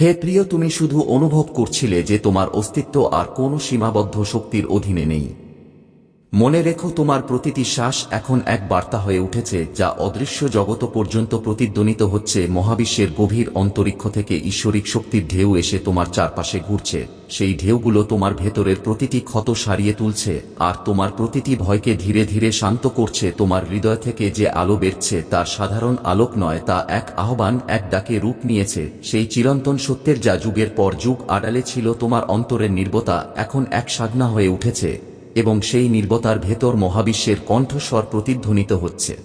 হে প্রিয়, তুমি শুধু অনুভব করছিলে যে তোমার অস্তিত্ব আর কোনো সীমাবদ্ধ শক্তির অধীনে নেই। মনে রেখো তোমার প্রতিটি শ্বাস এখন এক বার্তা হয়ে উঠেছে, যা অদৃশ্য জগত পর্যন্ত প্রতিধ্বনিত হচ্ছে, মহাবিশ্বের গভীর অন্তরিক্ষ থেকে ঈশ্বরিক শক্তির ঢেউ এসে তোমার চারপাশে ঘুরছে। সেই ঢেউগুলো তোমার ভেতরের প্রতিটি ক্ষত সারিয়ে তুলছে, আর তোমার প্রতিটি ভয়কে ধীরে ধীরে শান্ত করছে। তোমার হৃদয় থেকে যে আলো বেরছে, তার সাধারণ আলোক নয়, তা এক আহ্বান, এক ডাকে রূপ নিয়েছে। সেই চিরন্তন সত্যের যা যুগের পর যুগ আড়ালে ছিল তোমার অন্তরের নির্বতা, এখন এক সাধনা হয়ে উঠেছে। এবং সেই নির্বতার ভেতর মহাবিশ্বের কণ্ঠস্বর প্রতিধ্বনিত হচ্ছে।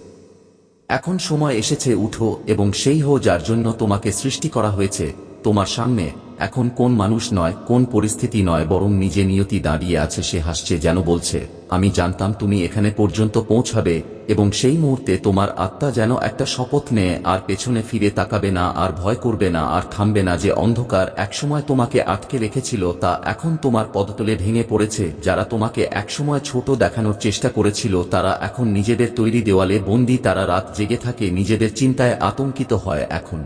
এখন সময় এসেছে, উঠো এবং সেই হো যার জন্য তোমাকে সৃষ্টি করা হয়েছে তোমার সামনে এখন কোন মানুষ নয়, কোন পরিস্থিতি নয়, বরং নিজে নিয়তি দাঁড়িয়ে আছে, সে হাসছে, যেন বলছে, আমি জানতাম তুমি এখানে পর্যন্ত পৌঁছাবে, এবং সেই মুহূর্তে তোমার আত্মা যেন একটা শপথ নেয়, আর পেছনে ফিরে তাকাবে না, আর ভয় করবে না, আর থামবে না যে অন্ধকার একসময় তোমাকে আটকে রেখেছিল, তা এখন তোমার পদতলে ভেঙে পড়েছে, যারা তোমাকে একসময় ছোট দেখানোর চেষ্টা করেছিল, তারা এখন নিজেদের তৈরি দেওয়ালে বন্দি, তারা রাত জেগে থাকে, নিজেদের চিন্তায় আতঙ্কিত হয় এখন।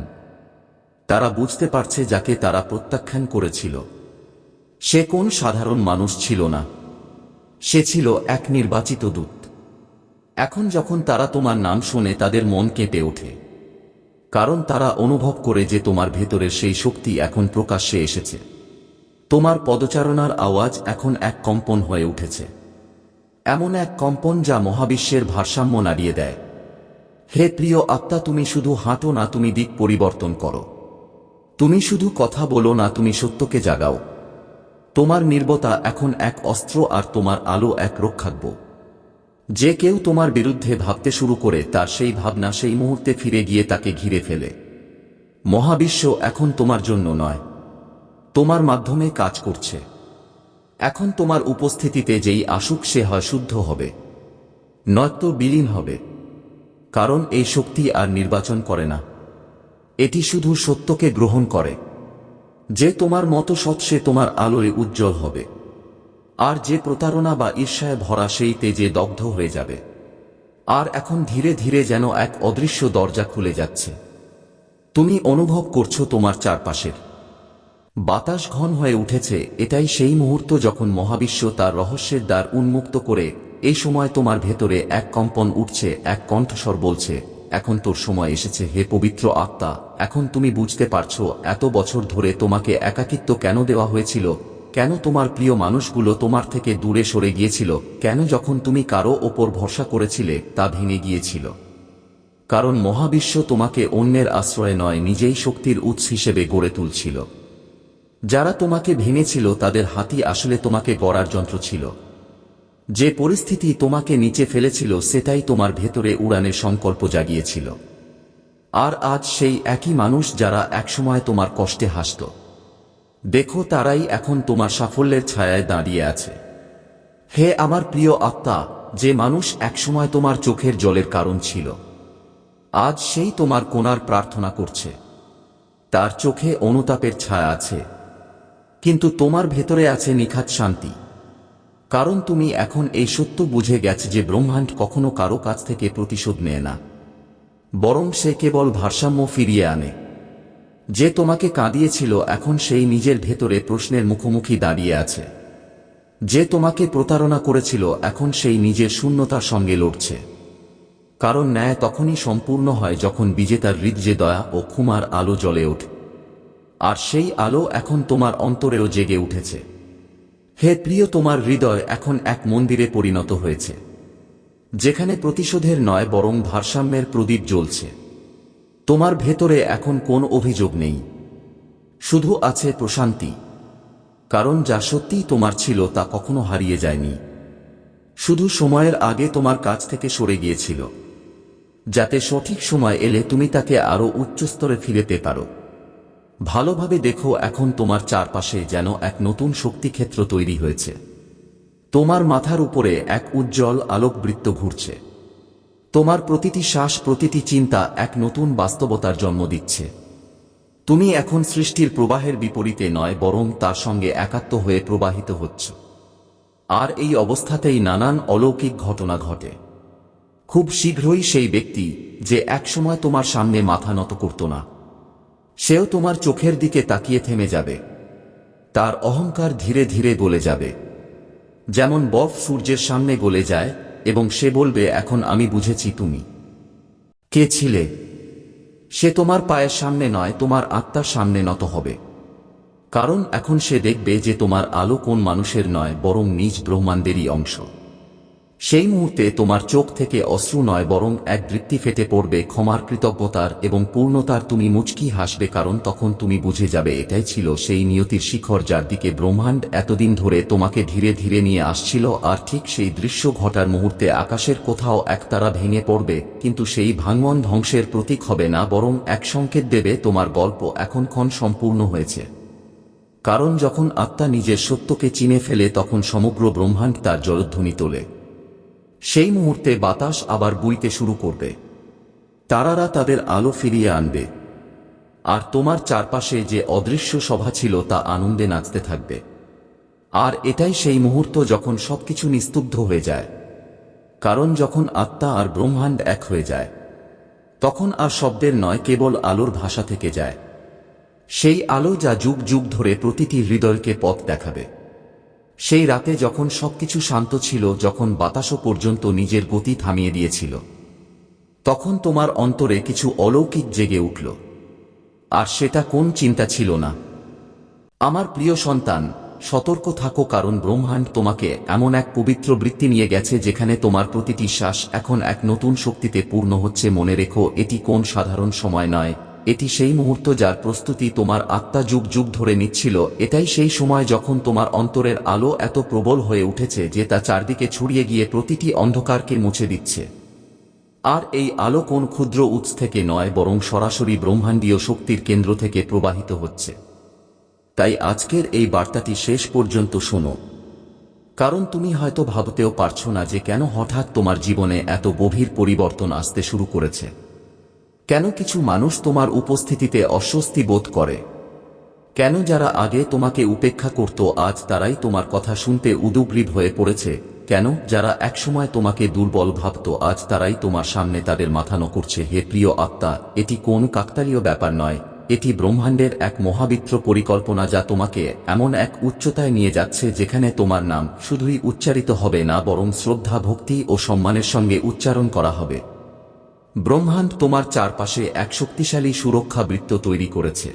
তারা বুঝতে পারছে যাকে তারা প্রত্যাখ্যান করেছিল। সে কোন সাধারণ মানুষ ছিল না। সে ছিল এক নির্বাচিত দূত। এখন যখন তারা তোমার নাম শুনে তাদের মন কেঁপে ওঠে, কারণ তারা অনুভব করে যে তোমার ভেতরের সেই শক্তি এখন প্রকাশ্যে এসেছে। তোমার পদচারণার আওয়াজ এখন এক কম্পন হয়ে উঠেছে। এমন এক কম্পন যা মহাবিশ্বের ভারসাম্য নাড়িয়ে দেয়। হে প্রিয় আত্মা, তুমি শুধু হাঁটো না, তুমি দিক পরিবর্তন করো। তুমি শুধু কথা বলো না, তুমি সত্যকে জাগাও। তোমার নির্বতা এখন এক অস্ত্র আর তোমার আলো এক রক্ষাকব। যে কেউ তোমার বিরুদ্ধে ভাবতে শুরু করে, তার সেই ভাবনা সেই মুহূর্তে ফিরে গিয়ে তাকে ঘিরে ফেলে। মহাবিশ্ব এখন তোমার জন্য নয়। তোমার মাধ্যমে কাজ করছে। এখন তোমার উপস্থিতিতে যেই আসুক, সে হয় শুদ্ধ হবে। নয়তো বিলীন হবে। কারণ এই শক্তি আর নির্বাচন করে না। এটি শুধু সত্যকে গ্রহণ করে। যে তোমার মতো সৎ সে তোমার আলোয় উজ্জ্বল হবে। আর যে প্রতারণা বা ঈর্ষায় ভরা সেই তেজে দগ্ধ হয়ে যাবে। আর এখন ধীরে ধীরে যেন এক অদৃশ্য দরজা খুলে যাচ্ছে। তুমি অনুভব করছ তোমার চারপাশের। বাতাস ঘন হয়ে উঠেছে, এটাই সেই মুহূর্ত যখন মহাবিশ্ব তার রহস্যের দ্বার উন্মুক্ত করে, এই সময় তোমার ভেতরে এক কম্পন উঠছে, এক কণ্ঠস্বর বলছে এখন তোর সময় এসেছে হে পবিত্র আত্মা, এখন তুমি বুঝতে পারছ এত বছর ধরে তোমাকে একাকিত্ব কেন দেওয়া হয়েছিল? কেন তোমার প্রিয় মানুষগুলো তোমার থেকে দূরে সরে গিয়েছিল? কেন যখন তুমি কারও ওপর ভরসা করেছিলে, তা ভেঙে গিয়েছিল? কারণ মহাবিশ্ব তোমাকে অন্যের আশ্রয় নয়, নিজেই শক্তির উৎস হিসেবে গড়ে তুলছিল। যারা তোমাকে ভেঙেছিল, তাদের হাতি আসলে তোমাকে গড়ার যন্ত্র ছিল। যে পরিস্থিতি তোমাকে নিচে ফেলেছিল, সেটাই তোমার ভেতরে উড়ানের সংকল্প জাগিয়েছিল। আর আজ সেই একই মানুষ যারা একসময় তোমার কষ্টে হাসত। দেখো, তারাই এখন তোমার সাফল্যের ছায়ায় দাঁড়িয়ে আছে। হে আমার প্রিয় আত্মা, যে মানুষ একসময় তোমার চোখের জলের কারণ ছিল, আজ সেই তোমার কোনার প্রার্থনা করছে। তার চোখে অনুতাপের ছায়া আছে, কিন্তু তোমার ভেতরে আছে নিখাত শান্তি। কারণ তুমি এখন এই সত্য বুঝে গেছে যে ব্রহ্মাণ্ড কখনো কারও কাছ থেকে প্রতিশোধ নেয় না। বরং সে কেবল ভারসাম্য ফিরিয়ে আনে। যে তোমাকে কাঁদিয়েছিল, এখন সেই নিজের ভেতরে প্রশ্নের মুখোমুখি দাঁড়িয়ে আছে। যে তোমাকে প্রতারণা করেছিল, এখন সেই নিজের শূন্যতার সঙ্গে লড়ছে। কারণ ন্যায় তখনই সম্পূর্ণ হয় যখন বিজেতার হৃদয়ে দয়া ও ক্ষুমার আলো জ্বলে ওঠে। আর সেই আলো এখন তোমার অন্তরেও জেগে উঠেছে। হে প্রিয়, তোমার হৃদয় এখন এক মন্দিরে পরিণত হয়েছে, যেখানে প্রতিশোধের নয়, বরং ভারসাম্যের প্রদীপ জ্বলছে। তোমার ভেতরে এখন কোন অভিযোগ নেই, শুধু আছে প্রশান্তি, কারণ যা সত্যিই তোমার ছিল তা কখনো হারিয়ে যায়নি। শুধু সময়ের আগে তোমার কাছ থেকে সরে গিয়েছিল, যাতে সঠিক সময় এলে তুমি তাকে আরও উচ্চস্তরে ফিরেতে পারো। ভালোভাবে দেখো এখন তোমার চারপাশে যেন এক নতুন শক্তিক্ষেত্র তৈরি হয়েছে। তোমার মাথার উপরে এক উজ্জ্বল আলোকবৃত্ত ঘুরছে। তোমার প্রতিটি শ্বাস, প্রতিটি চিন্তা এক নতুন বাস্তবতার জন্ম দিচ্ছে। তুমি এখন সৃষ্টির প্রবাহের বিপরীতে নয়, বরং তার সঙ্গে একাত্ম হয়ে প্রবাহিত হচ্ছ। আর এই অবস্থাতেই নানান অলৌকিক ঘটনা ঘটে। খুব শীঘ্রই সেই ব্যক্তি যে একসময় তোমার সামনে মাথা নত করত না সেও তোমার চোখের দিকে তাকিয়ে থেমে যাবে। তার অহংকার ধীরে ধীরে গলে যাবে। যেমন বফ সূর্যের সামনে গলে যায় এবং সে বলবে, এখন আমি বুঝেছি তুমি। কে ছিলে? সে তোমার পায়ের সামনে নয়, তোমার আত্মার সামনে নত হবে। কারণ এখন সে দেখবে যে তোমার আলো কোন মানুষের নয়, বরং নিজ ব্রহ্মাণ্ডেরই অংশ। সেই মুহূর্তে তোমার চোখ থেকে অশ্রু নয়, বরং এক বৃত্তি ফেটে পড়বে ক্ষমার কৃতজ্ঞতার এবং পূর্ণতার। তুমি মুচকি হাসবে, কারণ তখন তুমি বুঝে যাবে এটাই ছিল সেই নিয়তির শিখর যার দিকে ব্রহ্মাণ্ড এতদিন ধরে তোমাকে ধীরে ধীরে নিয়ে আসছিল, আর ঠিক সেই দৃশ্য ঘটার মুহূর্তে আকাশের কোথাও একতারা ভেঙে পড়বে, কিন্তু সেই ভাঙন ধ্বংসের প্রতীক হবে না, বরং এক সংকেত দেবে তোমার গল্প এখনক্ষণ সম্পূর্ণ হয়েছে। কারণ যখন আত্মা নিজের সত্যকে চিনে ফেলে, তখন সমগ্র ব্রহ্মাণ্ড তার জলধ্বনি তোলে। সেই মুহূর্তে বাতাস আবার বইতে শুরু করবে। তারারা তাদের আলো ফিরিয়ে আনবে। আর তোমার চারপাশে যে অদৃশ্য সভা ছিল তা আনন্দে নাচতে থাকবে। আর এটাই সেই মুহূর্ত যখন সবকিছু নিস্তব্ধ হয়ে যায়। কারণ যখন আত্মা আর ব্রহ্মাণ্ড এক হয়ে যায়, তখন আর শব্দের নয় কেবল আলোর ভাষা থেকে যায়। সেই আলো যা যুগ যুগ ধরে প্রতিটি হৃদয়কে পথ দেখাবে। সেই রাতে যখন সবকিছু শান্ত ছিল, যখন বাতাসও পর্যন্ত নিজের গতি থামিয়ে দিয়েছিল, তখন তোমার অন্তরে কিছু অলৌকিক জেগে উঠল। আর সেটা কোন চিন্তা ছিল না। আমার প্রিয় সন্তান, সতর্ক থাকো কারণ ব্রহ্মাণ্ড তোমাকে এমন এক পবিত্র বৃত্তি নিয়ে গেছে যেখানে তোমার প্রতিটি শ্বাস এখন এক নতুন শক্তিতে পূর্ণ হচ্ছে। মনে রেখো, এটি কোন সাধারণ সময় নয়। এটি সেই মুহূর্ত যার প্রস্তুতি তোমার আত্মা যুগ যুগ ধরে নিচ্ছিল, এটাই সেই সময় যখন তোমার অন্তরের আলো এত প্রবল হয়ে উঠেছে যে তা চারদিকে ছড়িয়ে গিয়ে প্রতিটি অন্ধকারকে মুছে দিচ্ছে। আর এই আলো কোন ক্ষুদ্র উৎস থেকে নয়, বরং সরাসরি ব্রহ্মাণ্ডীয় শক্তির কেন্দ্র থেকে প্রবাহিত হচ্ছে। তাই আজকের এই বার্তাটি শেষ পর্যন্ত শোনো। কারণ তুমি হয়তো ভাবতেও পারছ না যে কেন হঠাৎ তোমার জীবনে এত গভীর পরিবর্তন আসতে শুরু করেছে। কেন কিছু মানুষ তোমার উপস্থিতিতে অস্বস্তি বোধ করে? কেন যারা আগে তোমাকে উপেক্ষা করত, আজ তারাই তোমার কথা শুনতে উদুগ্রীব হয়ে পড়েছে? কেন যারা একসময় তোমাকে দুর্বল ভাবত, আজ তারাই তোমার সামনে তাদের মাথানো করছে? হে প্রিয় আত্মা, এটি কোন কাকতালীয় ব্যাপার নয়। এটি ব্রহ্মাণ্ডের এক মহাবিত্র পরিকল্পনা যা তোমাকে এমন এক উচ্চতায় নিয়ে যাচ্ছে যেখানে তোমার নাম শুধুই উচ্চারিত হবে না, বরং শ্রদ্ধা, ভক্তি ও সম্মানের সঙ্গে উচ্চারণ করা হবে। ব্রহ্মাণ্ড তোমার চারপাশে এক শক্তিশালী সুরক্ষা বৃত্ত তৈরি করেছে,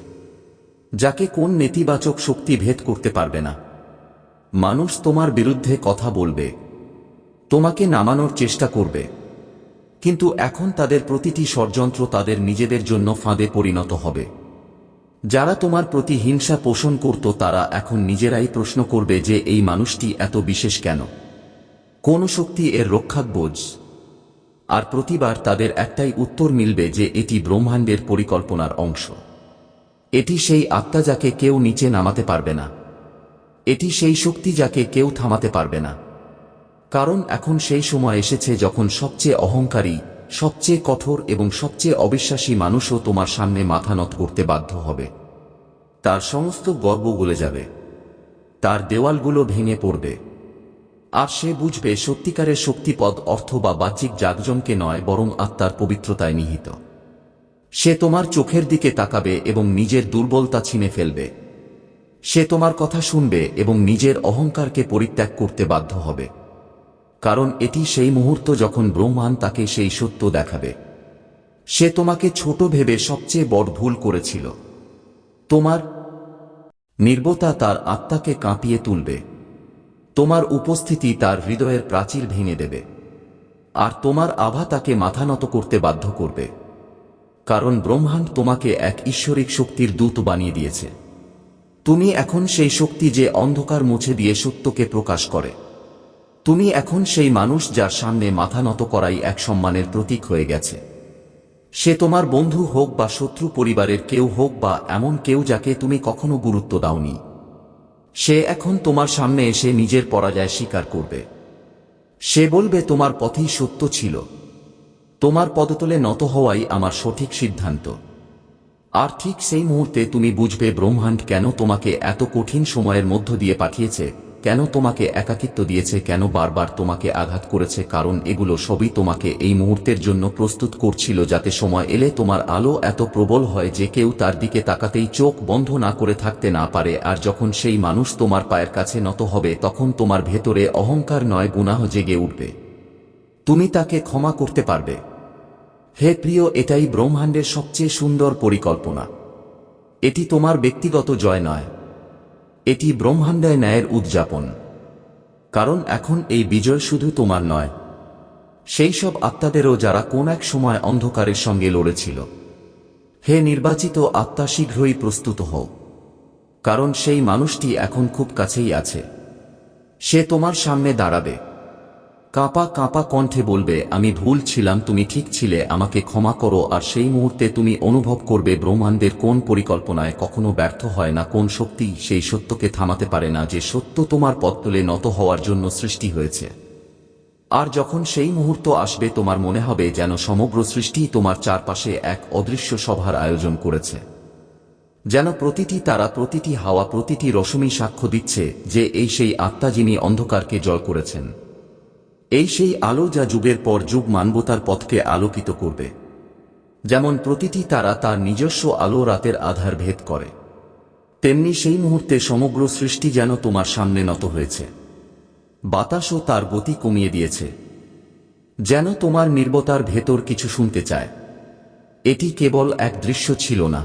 যাকে কোন নেতিবাচক শক্তি ভেদ করতে পারবে না। মানুষ তোমার বিরুদ্ধে কথা বলবে, তোমাকে নামানোর চেষ্টা করবে, কিন্তু এখন তাদের প্রতিটি ষড়যন্ত্র তাদের নিজেদের জন্য ফাঁদে পরিণত হবে। যারা তোমার প্রতি হিংসা পোষণ করত, তারা এখন নিজেরাই প্রশ্ন করবে যে, এই মানুষটি এত বিশেষ কেন? কোন শক্তি এর রক্ষাক বোঝ? আর প্রতিবার তাদের একটাই উত্তর মিলবে যে এটি ব্রহ্মাণ্ডের পরিকল্পনার অংশ। এটি সেই আত্মা যাকে কেউ নিচে নামাতে পারবে না। এটি সেই শক্তি যাকে কেউ থামাতে পারবে না। কারণ এখন সেই সময় এসেছে যখন সবচেয়ে অহংকারী, সবচেয়ে কঠোর এবং সবচেয়ে অবিশ্বাসী মানুষও তোমার সামনে মাথা নত করতে বাধ্য হবে। তার সমস্ত গর্ব গলে যাবে। তার দেওয়ালগুলো ভেঙে পড়বে। আর সে বুঝবে সত্যিকারের শক্তিপদ অর্থ বা বাহ্যিক জাগজমকে নয়, বরং আত্মার পবিত্রতায় নিহিত। সে তোমার চোখের দিকে তাকাবে এবং নিজের দুর্বলতা ছিনে ফেলবে। সে তোমার কথা শুনবে এবং নিজের অহংকারকে পরিত্যাগ করতে বাধ্য হবে। কারণ এটি সেই মুহূর্ত যখন ব্রহ্মাণ তাকে সেই সত্য দেখাবে। সে তোমাকে ছোট ভেবে সবচেয়ে বড় ভুল করেছিল। তোমার নির্বতা তার আত্মাকে কাঁপিয়ে তুলবে। তোমার উপস্থিতি তার হৃদয়ের প্রাচীর ভেঙে দেবে, আর তোমার আভা তাকে মাথা নত করতে বাধ্য করবে, কারণ ব্রহ্মাণ্ড তোমাকে এক ঈশ্বরিক শক্তির দূত বানিয়ে দিয়েছে। তুমি এখন সেই শক্তি যে অন্ধকার মুছে দিয়ে সত্যকে প্রকাশ করে। তুমি এখন সেই মানুষ যার সামনে মাথা নত করাই এক সম্মানের প্রতীক হয়ে গেছে। সে তোমার বন্ধু হোক বা শত্রু পরিবারের কেউ হোক বা এমন কেউ যাকে তুমি কখনো গুরুত্ব দাওনি। সে এখন তোমার সামনে এসে নিজের পরাজয় স্বীকার করবে। সে বলবে, তোমার পথেই সত্য ছিল। তোমার পদতলে নত হওয়াই আমার সঠিক সিদ্ধান্ত। আর ঠিক সেই মুহূর্তে তুমি বুঝবে ব্রহ্মাণ্ড কেন তোমাকে এত কঠিন সময়ের মধ্য দিয়ে পাঠিয়েছে। কেন তোমাকে একাকিত্ব দিয়েছে, কেন বারবার তোমাকে আঘাত করেছে? কারণ এগুলো সবই তোমাকে এই মুহূর্তের জন্য প্রস্তুত করছিল যাতে সময় এলে তোমার আলো এত প্রবল হয় যে কেউ তার দিকে তাকাতেই চোখ বন্ধ না করে থাকতে না পারে। আর যখন সেই মানুষ তোমার পায়ের কাছে নত হবে, তখন তোমার ভেতরে অহংকার নয়, গুনাহ জেগে উঠবে। তুমি তাকে ক্ষমা করতে পারবে। হে প্রিয়, এটাই ব্রহ্মাণ্ডের সবচেয়ে সুন্দর পরিকল্পনা। এটি তোমার ব্যক্তিগত জয় নয়। এটি ব্রহ্মাণ্ডায় ন্যায়ের উদযাপন। কারণ এখন এই বিজয় শুধু তোমার নয়, সেই সব আত্মাদেরও যারা কোন এক সময় অন্ধকারের সঙ্গে লড়েছিল। হে নির্বাচিত আত্মা, শীঘ্রই প্রস্তুত হও। কারণ সেই মানুষটি এখন খুব কাছেই আছে। সে তোমার সামনে দাঁড়াবে। কাঁপা কাঁপা কণ্ঠে বলবে, আমি ভুল ছিলাম, তুমি ঠিক ছিলে, আমাকে ক্ষমা করো, আর সেই মুহূর্তে তুমি অনুভব করবে ব্রহ্মাণ্ডের কোন পরিকল্পনায় কখনো ব্যর্থ হয় না, কোন শক্তি সেই সত্যকে থামাতে পারে না, যে সত্য তোমার পত্তলে নত হওয়ার জন্য সৃষ্টি হয়েছে। আর যখন সেই মুহূর্ত আসবে, তোমার মনে হবে যেন সমগ্র সৃষ্টি তোমার চারপাশে এক অদৃশ্য সভার আয়োজন করেছে। যেন প্রতিটি তারা, প্রতিটি হাওয়া, প্রতিটি রশ্মি সাক্ষ্য দিচ্ছে যে এই সেই আত্মা যিনি অন্ধকারকে জয় করেছেন। এই সেই আলো যা যুগের পর যুগ মানবতার পথকে আলোকিত করবে। যেমন প্রতিটি তারা তার নিজস্ব আলো রাতের আধার ভেদ করে। তেমনি সেই মুহূর্তে সমগ্র সৃষ্টি যেন তোমার সামনে নত হয়েছে। বাতাসও তার গতি কমিয়ে দিয়েছে। যেন তোমার নির্বতার ভেতর কিছু শুনতে চায়। এটি কেবল এক দৃশ্য ছিল না।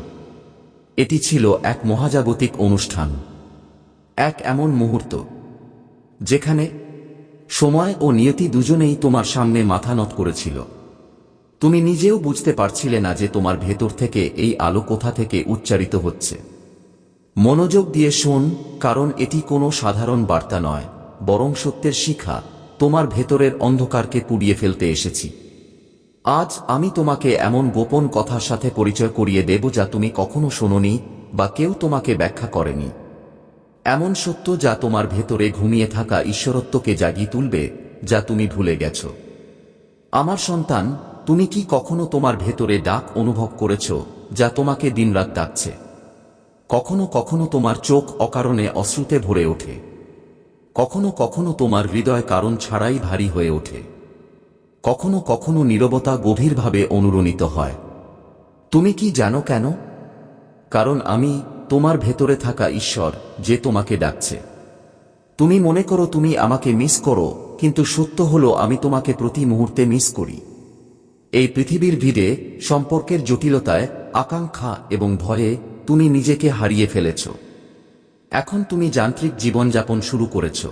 এটি ছিল এক মহাজাগতিক অনুষ্ঠান। এক এমন মুহূর্ত, যেখানে সময় ও নিয়তি দুজনেই তোমার সামনে মাথা নত করেছিল। তুমি নিজেও বুঝতে পারছিলে না যে তোমার ভেতর থেকে এই আলো কোথা থেকে উচ্চারিত হচ্ছে। মনোযোগ দিয়ে শোন, কারণ এটি কোনো সাধারণ বার্তা নয়, বরং সত্যের শিখা, তোমার ভেতরের অন্ধকারকে পুড়িয়ে ফেলতে এসেছি। আজ আমি তোমাকে এমন গোপন কথার সাথে পরিচয় করিয়ে দেব যা তুমি কখনো শোনোনি বা কেউ তোমাকে ব্যাখ্যা করেনি। এমন সত্য যা তোমার ভেতরে ঘুমিয়ে থাকা ঈশ্বরত্বকে জাগিয়ে তুলবে, যা তুমি ভুলে গেছ। আমার সন্তান, তুমি কি কখনো তোমার ভেতরে ডাক অনুভব করেছ, যা তোমাকে দিনরাত ডাকছে? কখনো কখনো তোমার চোখ অকারণে অশ্রুতে ভরে ওঠে। কখনো কখনো তোমার হৃদয় কারণ ছাড়াই ভারী হয়ে ওঠে। কখনো কখনো নীরবতা গভীরভাবে অনুরণিত হয়। তুমি কি জানো কেন? কারণ আমি তোমার ভেতরে থাকা ঈশ্বর যে তোমাকে ডাকছে। তুমি মনে করো তুমি আমাকে মিস করো, কিন্তু সত্য হলো আমি তোমাকে প্রতি মুহূর্তে মিস করি। এই পৃথিবীর ভিড়ে, সম্পর্কের জটিলতায়, আকাঙ্ক্ষা এবং ভয়ে তুমি নিজেকে হারিয়ে ফেলেছ। এখন তুমি যান্ত্রিক জীবনযাপন শুরু করেছ।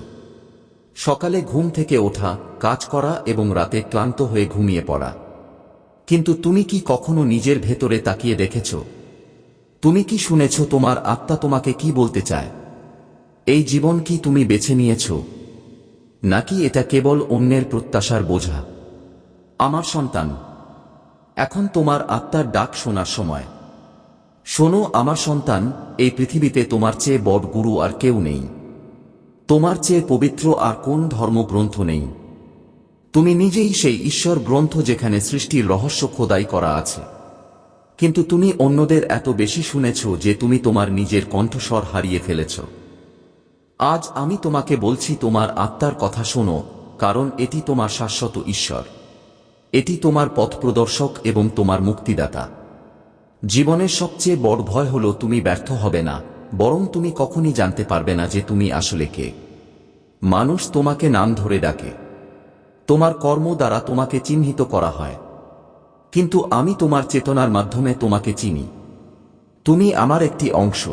সকালে ঘুম থেকে ওঠা, কাজ করা এবং রাতে ক্লান্ত হয়ে ঘুমিয়ে পড়া। কিন্তু তুমি কি কখনো নিজের ভেতরে তাকিয়ে দেখেছ? তুমি কি শুনেছ তোমার আত্মা তোমাকে কি বলতে চায়? এই জীবন কি তুমি বেছে নিয়েছ? নাকি এটা কেবল অন্যের প্রত্যাশার বোঝা? আমার সন্তান, এখন তোমার আত্মার ডাক শোনার সময়। শোনো, আমার সন্তান, এই পৃথিবীতে তোমার চেয়ে বড় গুরু আর কেউ নেই। তোমার চেয়ে পবিত্র আর কোন ধর্মগ্রন্থ নেই? তুমি নিজেই সেই ঈশ্বর গ্রন্থ যেখানে সৃষ্টির রহস্য খোদাই করা আছে। কিন্তু তুমি অন্যদের এত বেশি শুনেছ যে তুমি তোমার নিজের কণ্ঠস্বর হারিয়ে ফেলেছ। আজ আমি তোমাকে বলছি তোমার আত্মার কথা শোনো, কারণ এটি তোমার শাশ্বত ঈশ্বর। এটি তোমার পথ প্রদর্শক এবং তোমার মুক্তিদাতা। জীবনের সবচেয়ে বড় ভয় হলো তুমি ব্যর্থ হবে না, বরং তুমি কখনই জানতে পারবে না যে তুমি আসলে কে। মানুষ তোমাকে নাম ধরে ডাকে। তোমার কর্ম দ্বারা তোমাকে চিহ্নিত করা হয়। কিন্তু আমি তোমার চেতনার মাধ্যমে তোমাকে চিনি। তুমি আমার একটি অংশ।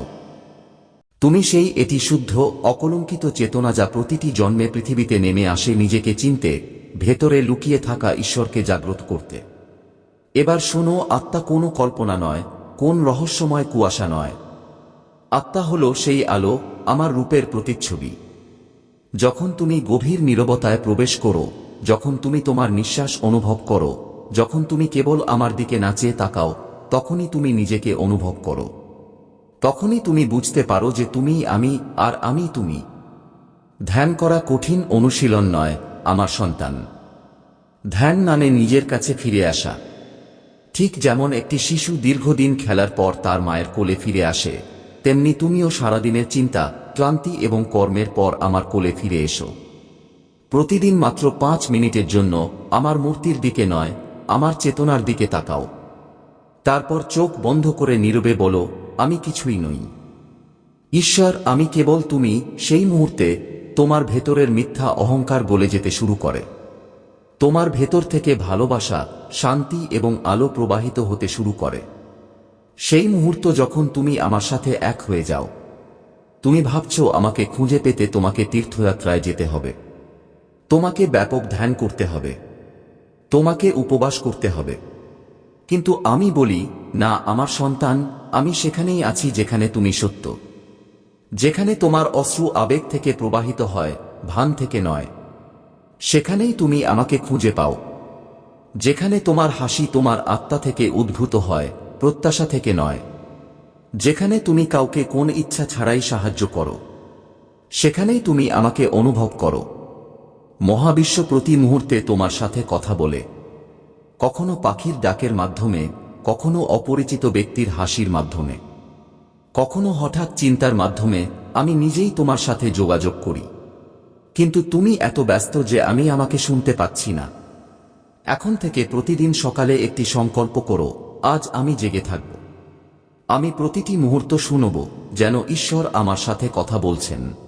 তুমি সেই এটি শুদ্ধ, অকলঙ্কিত চেতনা যা প্রতিটি জন্মে পৃথিবীতে নেমে আসে নিজেকে চিনতে, ভেতরে লুকিয়ে থাকা ঈশ্বরকে জাগ্রত করতে। এবার শোনো, আত্মা কোনো কল্পনা নয়, কোন রহস্যময় কুয়াশা নয়। আত্মা হল সেই আলো, আমার রূপের প্রতিচ্ছবি। যখন তুমি গভীর নীরবতায় প্রবেশ করো, যখন তুমি তোমার নিঃশ্বাস অনুভব করো যখন তুমি কেবল আমার দিকে নাচে তাকাও, তখনই তুমি নিজেকে অনুভব করো। তখনই তুমি বুঝতে পারো যে তুমি আমি আর আমি তুমি। ধ্যান করা কঠিন অনুশীলন নয়, আমার সন্তান। ধ্যান মানে নিজের কাছে ফিরে আসা। ঠিক যেমন একটি শিশু দীর্ঘদিন খেলার পর তার মায়ের কোলে ফিরে আসে, তেমনি তুমিও সারাদিনের চিন্তা, ক্লান্তি এবং কর্মের পর আমার কোলে ফিরে এসো। প্রতিদিন মাত্র পাঁচ মিনিটের জন্য আমার মূর্তির দিকে নয় আমার চেতনার দিকে তাকাও। তারপর চোখ বন্ধ করে নীরবে বলো, আমি কিছুই নই। ঈশ্বর, আমি কেবল তুমি, সেই মুহূর্তে তোমার ভেতরের মিথ্যা অহংকার বলে যেতে শুরু করে। তোমার ভেতর থেকে ভালোবাসা, শান্তি এবং আলো প্রবাহিত হতে শুরু করে। সেই মুহূর্ত যখন তুমি আমার সাথে এক হয়ে যাও, তুমি ভাবছ আমাকে খুঁজে পেতে তোমাকে তীর্থযাত্রায় যেতে হবে। তোমাকে ব্যাপক ধ্যান করতে হবে। তোমাকে উপবাস করতে হবে। কিন্তু আমি বলি, না, আমার সন্তান, আমি সেখানেই আছি যেখানে তুমি সত্য। যেখানে তোমার অশ্রু আবেগ থেকে প্রবাহিত হয়, ভান থেকে নয়। সেখানেই তুমি আমাকে খুঁজে পাও। যেখানে তোমার হাসি তোমার আত্মা থেকে উদ্ভূত হয়, প্রত্যাশা থেকে নয়। যেখানে তুমি কাউকে কোন ইচ্ছা ছাড়াই সাহায্য করো, সেখানেই তুমি আমাকে অনুভব করো। মহাবিশ্ব প্রতি মুহূর্তে তোমার সাথে কথা বলে। কখনো পাখির ডাকের মাধ্যমে, কখনো অপরিচিত ব্যক্তির হাসির মাধ্যমে। কখনো হঠাৎ চিন্তার মাধ্যমে, আমি নিজেই তোমার সাথে যোগাযোগ করি। কিন্তু তুমি এত ব্যস্ত যে আমি আমাকে শুনতে পাচ্ছি না। এখন থেকে প্রতিদিন সকালে একটি সংকল্প করো, আজ আমি জেগে থাকব। আমি প্রতিটি মুহূর্ত শুনব, যেন ঈশ্বর আমার সাথে কথা বলছেন।